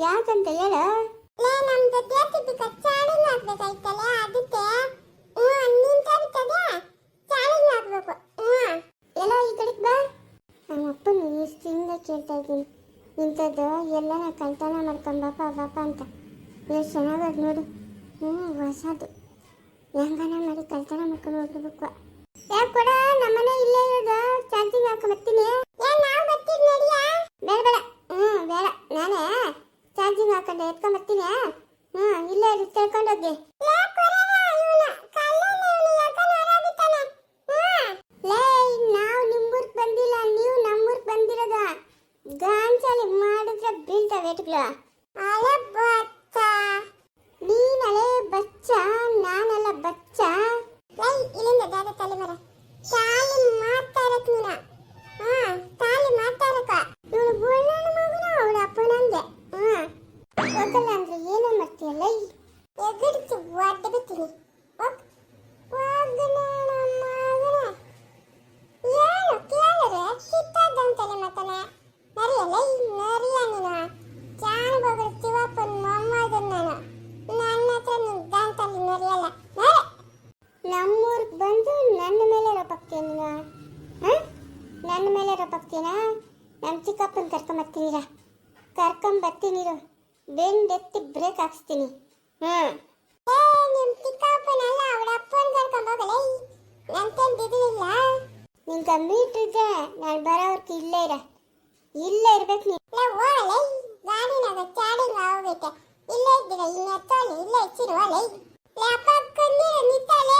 ಯಾಕಂತ ಹೇಳು ಲೇ ನಮ್ ಜೊತೆ ಚಾಲೆಂಜ್ ಹಾಕ್ಬೇಕಾಯ್ತಲ್ಲ ಅದಕ್ಕೆ? ಹ್ಞೂ ನೀನ್ ಕರಿತದೆ ಚಾಲೆಂಜ್ ಹ್ಞೂ. ಎಲ್ಲ ಈ ಕಡೆಗೆ ಬಾ. ನಮ್ಮ ಅಪ್ಪನ ಎಷ್ಟಿಂದ ಕೇಳ್ತಾ ಇದ್ದೀನಿ. ಇಂಥದ್ದು ಎಲ್ಲ ಕಲ್ತನ ಮಾಡ್ಕೊಂಬಪ್ಪ ಬಾಪ ಅಂತ. ಎಷ್ಟು ಚೆನ್ನಾಗದು ನೋಡು. ಹ್ಞೂ ಹೊಸದು. ಹೆಂಗನ ಮಾಡಿ ಕಲ್ತನ ಮಾಡ್ಕೊಂಡು ಹೋಗ್ಬೇಕು. ಯಾಕೆ ಕೂಡ ನಮ್ಮನೆ ಇಲ್ಲೇ ಇರೋದು? ಚಾರ್ಜಿಂಗ್ ಹಾಕೊಂಬರ್ತೀನಿ ಏ ನಾವ್ ಬರ್ತೀವಿ ನಡಿಯಾ ಬೇಡ ಬೇಡ ಹ್ಞೂ ಬೇಡ ನಾನೇ ಎತ್ಕೊಂಬರ್ತೀನಿ ಹ್ಞೂ ಇಲ್ಲೇ ಇರು, ತಿಳ್ಕೊಂಡೋಗಿ. ಲೇ ನಾವು ನಿಮ್ಮೂರ್ಗೆ ಬಂದಿಲ್ಲ, ನೀವು ನಮ್ಮೂರ್ಗೆ ಬಂದಿರದ. ಗಾಂಚಲಿ ಮಾಡಿದ್ರೆ ಬೀಳ್ತಾವೆ ಏಟ್ಗಳು ಅಲೆ ಬಚ್ಚ. ನೀನಳೆ ಬಚ್ಚ, ನಾನಲ್ಲ ಬಚ್ಚ. ಲೈ, ಇಲ್ಲಿಂದ ದಾದ ತಲೆ ಮರ. ತಾಲಿ ಮಾತಾಡಕ್ ಹಾ ಮಾತಾಡಕ ಇವಳು ಅಪ್ಪನಂದೆ. ಹೋಗಲ್ಲ ಅಂದ್ರೆ ಏನೋ ಮಾಡ್ತೀಯ ಲೈ ಎಗಡ್ತು ಒಡ್ಡ ಬಿತ್ತೀನಿ ಹೋಗ್ ಹೋಗನ ನಮ್ಮ ಮಗನ. ಏನು ಕೇಳರೆ ಕಿತ್ತದಂತಲೆ ಮತನ. ನರಿಯಲ್ಲ ಈ ನರಿಯ ನೀನು? ಜಾನ ಬಗರು ಶಿವಪ್ಪನ ಮೊಮ್ಮಗನ್ ನಾನು. ನನ್ನ ಹತ್ರ ನರಿಯಲ್ಲ. ನರೆ. ಬಂದು ನನ್ನ ಮೇಲೆ ರೊಪ್ಪಕ್ತೀಯ ನೀನು? ನನ್ನ ಮೇಲೆ ರೊಪ್ಪಕ್ತೀನ ನಮ್ಮ ಚಿಕ್ಕಪ್ಪನ ಕರ್ಕೊಂಬರ್ತೀನಿರ ಕರ್ಕೊಂಬರ್ತೀನಿರು ಬೆಂಡೆತ್ತಿ ಬ್ರೇಕ್ ಹಾಕ್ಸ್ತೀನಿ ಹ್ಞೂ ಏ ನಿಮ್ ಚಿಕ್ಕಪ್ಪನಲ್ಲ ಅವಳ ಅಪ್ಪನ ಕರ್ಕೊಂಡು ಹೋಗಲೇ ನಂತೇನ್ ಬಿದ್ದಿಲ್ಲ ನಿಂಗೆ ಮೀಟ್ರ್ ಇದ್ರೆ ನಾನು ಬರೋವರ್ಗೆ ಇಲ್ಲೇ ಇರ ಇಲ್ಲೇ ಇರ್ಬೇಕು ನೀನು ಲೇ ಓಡಲೇ ಗಾಡಿನಾಗ ಚಾಡಿಂಗ್ ಹೋಗೈತೆ ಇಲ್ಲೇ ಇದ್ದೀರ ಇನ್ನು ಎತ್ತೋಲಿ ಇಲ್ಲೇ ಇಚ್ಚಿರುವಲೇ ಲೇ ಅಪ್ಪ ಕಣ್ಣೀರು ನಿತ್ತಲೆ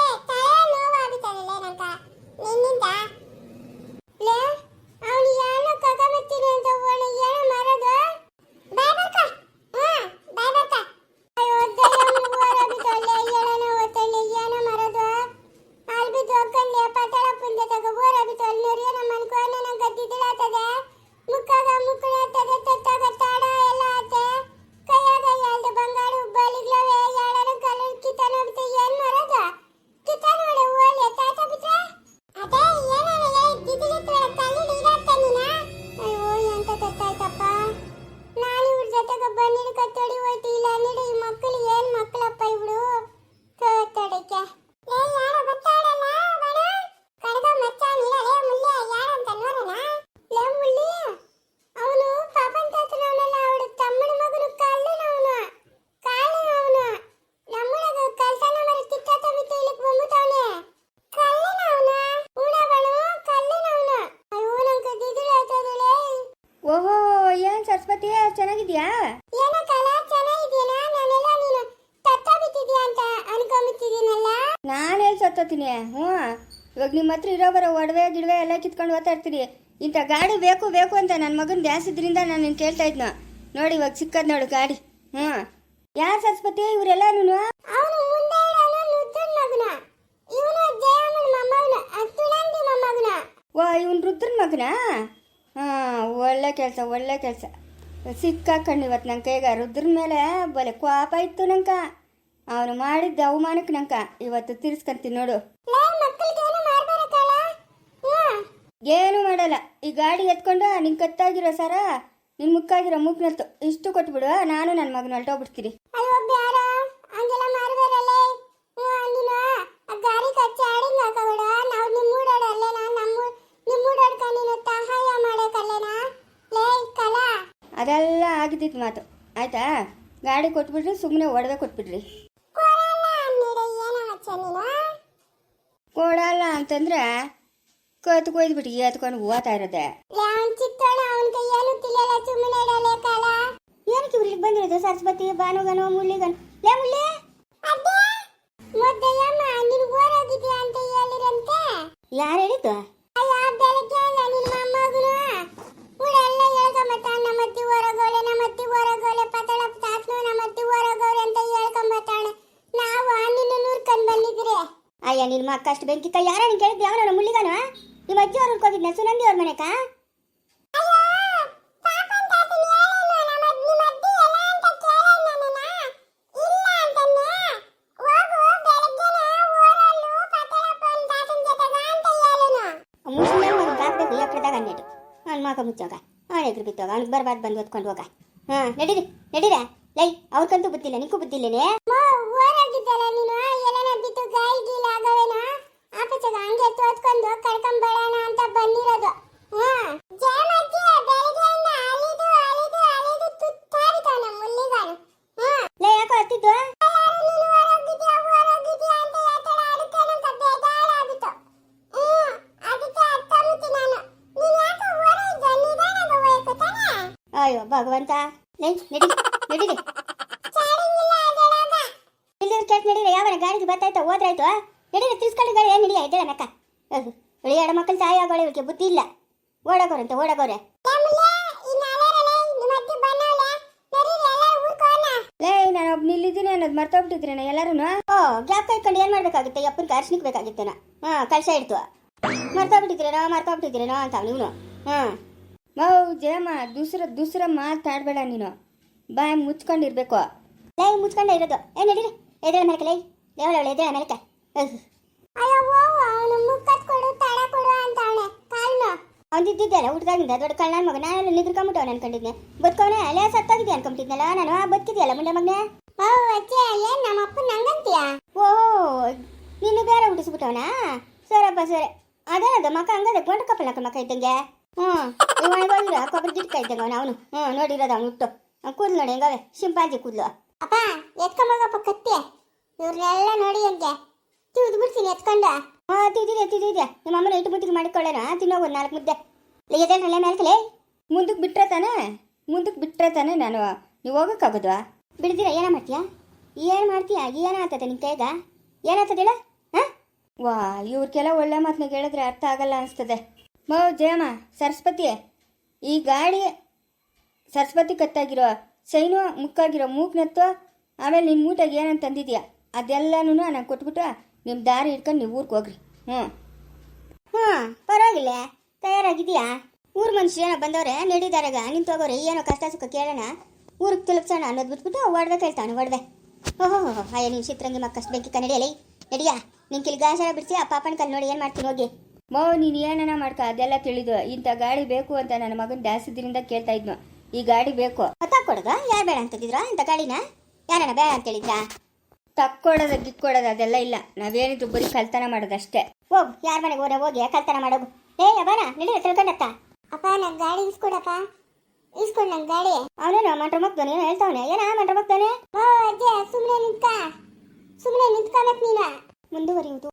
ನಾನು ಸತ್ತೋತೀನಿ. ಹ್ಞೂ. ಇವಾಗ ನಿಮ್ಮ ಹತ್ರ ಇರೋ ಬರೋ ಒಡವೆ ಗಿಡವೆ ಎಲ್ಲ ಕಿತ್ಕೊಂಡು ಓದ್ತಾ ಇರ್ತೀರಿ ಇಂಥ ಗಾಡಿ ಬೇಕು ಬೇಕು ಅಂತ ನನ್ನ ಮಗನ ದ್ಯಾಸಿದ್ರಿಂದ ನಾನು ನಿನ್ನ ಕೇಳ್ತಾ ಇದ್ನ. ನೋಡಿ ಇವಾಗ ಸಿಕ್ಕದ್ ನೋಡು ಗಾಡಿ. ಹ್ಞೂ. ಯಾರು ಸರಸ್ವತಿ? ಇವರೆಲ್ಲ ಮೊಮ್ಮಗನ ಓ ಇವನ್ ರುದ್ರನ್ ಮಗನ? ಹಾಂ ಒಳ್ಳೆ ಕೆಲಸ ಒಳ್ಳೆ ಕೆಲಸ. ಸಿಕ್ಕಾಕಂಡು ಇವತ್ತು ನನ್ನ ಕೈಗ. ರುದ್ರನ ಮೇಲೆ ಬಲೆ ಕೋಪ ಇತ್ತು ನಂಕ ಅವನು ಮಾಡಿದ್ದ ಅವಮಾನಕ್ಕೆ ನಂಕ ಇವತ್ತು ತಿರ್ಸ್ಕೊಂತೀನಿ ನೋಡು. ಏನು ಮಾಡಲ್ಲ. ಈ ಗಾಡಿ ಎತ್ಕೊಂಡು ನಿನ್ ಕತ್ತಾಗಿರೋ ಸರ ನಿನ್ ಮುಕ್ಕಾಗಿರೋ ಮೂಕ್ನತ್ತು ಇಷ್ಟು ಕೊಟ್ಬಿಡು ನಾನು ನನ್ನ ಮಗನ ಹೊರಟೋಗ್ಬಿಡ್ತೀನಿ ಅದೆಲ್ಲ ಆಗಿದ್ದಿತ್ತು ಮಾತು. ಆಯ್ತಾ? ಗಾಡಿ ಕೊಟ್ಬಿಡ್ರಿ ಸುಮ್ಮನೆ ಒಡವೆ ಕೊಟ್ಬಿಡ್ರಿ. ಅಂತಂದ್ರೆ ಕತ್ ಕೊಯ್ದ್ಬಿಟ್ಟು ಎತ್ಕೊಂಡು ಓದ್ತಾ ಇರೋದೆ ಏನಕ್ಕೆ ಇವ್ರಿಗೆ ಬಂದಿರೋದು? ಸರಸ್ವತಿ ಭಾನುಗನು ಮುಳ್ಳಿಗನು ಲೇ ಮುಳ್ಳಿ ಯಾರು ಹೇಳಿದ್ದು? ಅಯ್ಯ ನಿನ್ನ ಅಷ್ಟು ಬೆಂಕಿ ಕೈ ಯಾರ ನೀನು ಕೇಳಿದ್ದೆ ಅವನ ಮುಳ್ಳಿಗನು ನಿಮ್ಮ ಅಜ್ಜಿ ಅವ್ರು ಉಳ್ಕೋಗಿದ್ನ ಸುನಂದಿ ಅವ್ರ ಮನೆಕ? ನಮ್ಮ ನಿಮ್ಮ ಮುಚ್ಚೋಗ. ಅವನ ಎದುರು ಬಿತ್ತೋಗ ಅವ್ನಿಗೆ ಬರ್ಬಾರ್ದು ಬಂದು ಹೊತ್ಕೊಂಡು ಹೋಗ. ಹಾ, ನಡೀರಿ, ನಡೀರ? ಲೈ ಅವ್ರಿಗಂತೂ ಬುದ್ಧಿಲ್ಲ, ನಿಂಗೂ ಬುದ್ಧಿಲ್ಲೇನೆ? ನೀನು ಆಪಚಗ ಹಂಗೆ ತೋತ್ಕೊಂಡು ಕರ್ಕೊಂಬರೋಣ ಅಂತ ಬಂದಿರೋದು. ಹ್ಮ್ ಜಾಮಜ್ಜಿ ಬೆಳಗ್ಗೆಯಿಂದ ಅಲಿದು ಅಲಿದು ಅಲಿದು ತುತ್ತಾಡಿತಾನ ಮುಳ್ಳಿಗಾನು ಹ್ಮ್ ಲೈ ಯಾಕೋ ಹತ್ತಿದ್ದು ಎಲ್ಲಾರು ನೀನು ಹೊರಗಿದ್ಯಾ ಹೊರಗಿದ್ಯಾ ಅಂತ ಹೇಳ್ತಾಳೆ ಅದಕ್ಕೆ ನಂಗೆ ಬೇಜಾರಾಗಿತ್ತು ಹ್ಮ್ ಅದಕ್ಕೆ ಹತ್ತಂಬಿಟ್ಟು ನಾನು. ನೀನ್ ಯಾಕೆ ಹೊರಗಿದ್ಯಾ ನಿಧಾನಕ್ಕೆ ಹೋಯ್ತು ಅಯ್ಯೋ ಭಗವಂತ. ನಡಿ ನಡೀರಿ ಚಾರಿಂಗಿಲ್ಲ ಅದರೊಳಗ ಇಲ್ಲಿ ಕೇಟ್ ನಡೀರಿ ಯಾವ ಗಾಡಿಗೆ ಬರ್ತಾಯ್ತು ಹೋದ್ರಾಯ್ತು? ನಡೀರಿ ತಿಳ್ಸ್ಕೊಂಡಿದ್ದಾರೆ ಏನು ನಡಿಯ ಇದ್ದಾಳೆ ಮಕ್ಕ. ಉಳಿಯಾಡ ಮಕ್ಕಳು ತಾಯಿ ಆಗೋಳೆ ಇವಕ್ಕೆ ಬುದ್ಧಿ ಇಲ್ಲ. ಓಡಾಗೋರಂತೆ ಓಡಾಗೋರೆ. ಲೇ ಒಬ್ಬ ನಿಲ್ಲಿದ್ದೀನಿ ಅನ್ನೋದು ಮರ್ತೋಗ್ಬಿಟ್ಟಿದ್ರೇನ ಎಲ್ಲರೂ ಓ, ಗ್ಯಾಪ್ ಕೈಕೊಂಡು ಏನು ಮಾಡಬೇಕಾಗುತ್ತೆ? ಅಪ್ಪನ ಅರ್ಶನಿಗೆ ಬೇಕಾಗಿತ್ತೇನ. ಹಾಂ, ಕಳ್ಸ ಇಡ್ತು. ಮರ್ತೋಗ್ಬಿಟ್ಟಿದ್ರೇನೋ ಮರ್ತೋಗ್ಬಿಟ್ಟಿದ್ರೇನೋ ಅಂತ ನೀವು ಹಾಂ ಮೌ, ಜಯಮ್ಮ, ದೂಸರ ದೂಸರ ಮಾತಾಡಬೇಡ ನೀನು. ಬಾಯ್ ಮುಚ್ಕೊಂಡಿರ್ಬೇಕು. ಲೈ, ಮುಚ್ಕೊಂಡೇ ಇರೋದು. ಏನು ನಡೀರಿ. ಎದ್ದೇಳ ಮೇಲೆ ಲೈ. ದೇವಳವಳೆ ಎದ್ದೇಳ ಮೇಲಕ್ಕೆ ಅಯ್ಯೋ ಅವನು ಮುಕ್ಕತ್ ಕೊಡು ತಡ ಕೊಡು ಅಂತಾವನೆ ಕಾಲ್ನ ಅವನಿದ್ದಿದ್ದಲ್ಲ ಹುಟ್ಟಾಗಿಂದ ದೊಡ್ಡ ಕಳ್ಳ ಮಗ ನಾನು ನಿದ್ರಕೊಂಬಿಟ್ಟು ಅವ್ನು ಅನ್ಕೊಂಡಿದ್ದೆ ಬದುಕವನೇ ಅಲ್ಲೇ ಸತ್ತಾಗಿದ್ದೆ ಅನ್ಕೊಂಬಿಟ್ಟಿದ್ನಲ್ಲ ನಾನು ಬದುಕಿದ್ಯಲ್ಲ ಮುಂಡೆ ಮಗನೇ ಓ ಅಜ್ಜಿ ಏನ್ ನಮ್ಮ ಅಪ್ಪ ನಂಗಂತೀಯ ಓ ನಿನ್ನ ಬೇರೆ ಹುಟ್ಟಿಸ್ಬಿಟ್ಟವನ ಸರಪ್ಪ ಸರಿ ಅದೇನದು ಮಕ್ಕ ಹಂಗದ ಗೊಂಡ ಕಪ್ಪಲ್ ಮಕ್ಕ ಇದ್ದಂಗೆ ಹ್ಞೂ ಒಣಗೋಗಿರ ಕೊಬ್ಬರಿ ಗಿಟ್ಕ ಇದ್ದಂಗೆ ಅವನು ಅವನು ಹ್ಞೂ ನೋಡಿರೋದು ಅವ್ನು ಹುಟ್ಟು ಅವ್ನ್ ಕೂದ್ಲು ನೋಡಿ ಹೆಂಗವೆ ಶಿಂಪಾಂಜಿ ಕೂದ್ಲು ಅಪ್ಪ ಎತ್ಕೊಂಬೋಗಪ್ಪ ಕತ್ತಿ ಇವ್ರನ್ನೆಲ್ಲ ನೋಡಿ ಹಂಗೆ ತಿವ್ದು ಬಿಡ್ತೀನಿ, ಎತ್ಕೊಂಡ. ಹಾ ತಿದ್ದಿದೆ ತಿದ್ದಿದೆ ನಿಮ್ಮ ಅಮ್ಮನ ಇಟ್ಟು ಮುಟ್ಟಿಗೆ ಮಾಡಿಕೊಳ್ಳೋಣ. ತಿನ್ನೋ, ಒಂದು ನಾಲ್ಕು ಮುದ್ದೆ. ಎದೇನಲ್ಲ ಮೇಲೆ ಮುಂದಕ್ಕೆ ಬಿಟ್ರೆ ತಾನೆ? ಮುಂದಕ್ಕೆ ಬಿಟ್ರೆ ತಾನೆ ನಾನು? ನೀವು ಹೋಗೋಕ್ಕಾಗೋದು ಬಿಡ್ದಿರ, ಏನ ಮಾಡ್ತೀಯಾ? ಏನು ಮಾಡ್ತೀಯಾ? ಏನಾಗ್ತದೆ ನಿನ್ನ ಕೈಗ? ಏನಾಗ್ತದೇಳ ಹಾಂ? ವಾ, ಇವ್ರಿಗೆಲ್ಲ ಒಳ್ಳೆ ಮಾತನ್ನ ಹೇಳಿದ್ರೆ ಅರ್ಥ ಆಗಲ್ಲ ಅನಿಸ್ತದೆ. ಮೋ, ಜಯಮ್ಮ ಸರಸ್ವತಿ ಈ ಗಾಡಿ ಸರಸ್ವತಿ ಕತ್ತಾಗಿರೋ ಸೈನು ಮುಕ್ಕಾಗಿರೋ ಮೂಗ್ನೆತ್ತು ಆಮೇಲೆ ನಿನ್ನ ಮೂಟಾಗಿ ಏನಂತ ಅದೆಲ್ಲನೂ ನಾನು ಕೊಟ್ಬಿಟ್ಟು ನಿಮ್ಮ ದಾರಿ ಹಿಡ್ಕೊಂಡು ನೀವು ಊರಿಗೆ ಹೋಗ್ರಿ. ಹ್ಞೂ ಹ್ಞೂ ಪರವಾಗಿಲ್ಲ. ತಯಾರಾಗಿದೆಯಾ ಊರು ಮನುಷ್ಯ ಏನೋ ಬಂದವ್ರೆ ನಡೀದಾರಾಗ ನಿಂತ ಹೋಗೋರೆ ಏನೋ ಕಷ್ಟ ಸುಖ ಕೇಳೋಣ. ಊರಿಗೆ ತಲುಪ್ಸೋಣ ಅನ್ನೋದು ಬಿಟ್ಬಿಟ್ಟು ಒಡ್ದೆ ಕೇಳ್ತಾನೆ ಒಡ್ದೆ ಓಹೋ ಅಯ್ಯ ನೀವು ಚಿತ್ರಂಗಿ ಮಕ್ಕಷ್ಟು ಬೆಂಕಿ ಕನ್ನಡಿಯಲ್ಲ ನಡಿಯಾ ನಿನ್ ಕಿಲ್ ಗಾಸರ ಬಿಡಿಸಿ ಆ ಪಾಪನ ಕಲ್ಲಿ ನೋಡಿ ಏನು ಮಾಡ್ತೀನಿ ಹೋಗಿ. ಮೋ ನೀನು ಏನನ ಮಾಡ್ಕ ಅದೆಲ್ಲ ತಿಳಿದು. ಇಂಥ ಗಾಡಿ ಬೇಕು ಅಂತ ನನ್ನ ಮಗನ ದಾಸದಿಂದ ಕೇಳ್ತಾ ಇದ್ನು. ಈ ಗಾಡಿ ಬೇಕು. ಕೊಡಗ ಯಾರು ಬೇಡ ಅಂತಿದ್ರ ಇಂಥ ಗಾಡಿನ? ಯಾರಣ್ಣ ಬೇಡ ಅಂತ ಹೇಳಿದ್ರಾ? ತಕ್ಕೊಡೋದು ಗಿಕ್ಕೊಡೋದು ಅದೆಲ್ಲ ಇಲ್ಲ. ನಾವೇನಿದ್ರು ಬರೀ ಕಲ್ತನ ಮಾಡೋದಷ್ಟೇ. ಹೋಗ್ ಯಾರ ಮನೆಗೆ ಹೋದ್ರೆ ಹೋಗಿ ಕಲ್ತನ ಮಾಡೋದು ಏ ಯಬಾನ ನಡಿ ತಿಳ್ಕೊಂಡತ್ತ ಅಪ್ಪ ನನ್ನ ಗಾಡಿ ಇಸ್ಕೊಡಪ್ಪ ಇಸ್ಕೊಂಡು ನನ್ನ ಗಾಡಿ. ಅವನೇನು ಮಂಟ್ರ ಮಗ್ದೋನು ಏನೋ ಹೇಳ್ತಾವನೆ. ಏನ ಮಂಟ್ರ ಮಗ್ದೋನೆ? ಓ ಅಜ್ಜ ಸುಮ್ಮನೆ ನಿಂತ್ಕ. ಸುಮ್ಮನೆ ನಿಂತ್ಕೊಬೇಕು ನೀನು.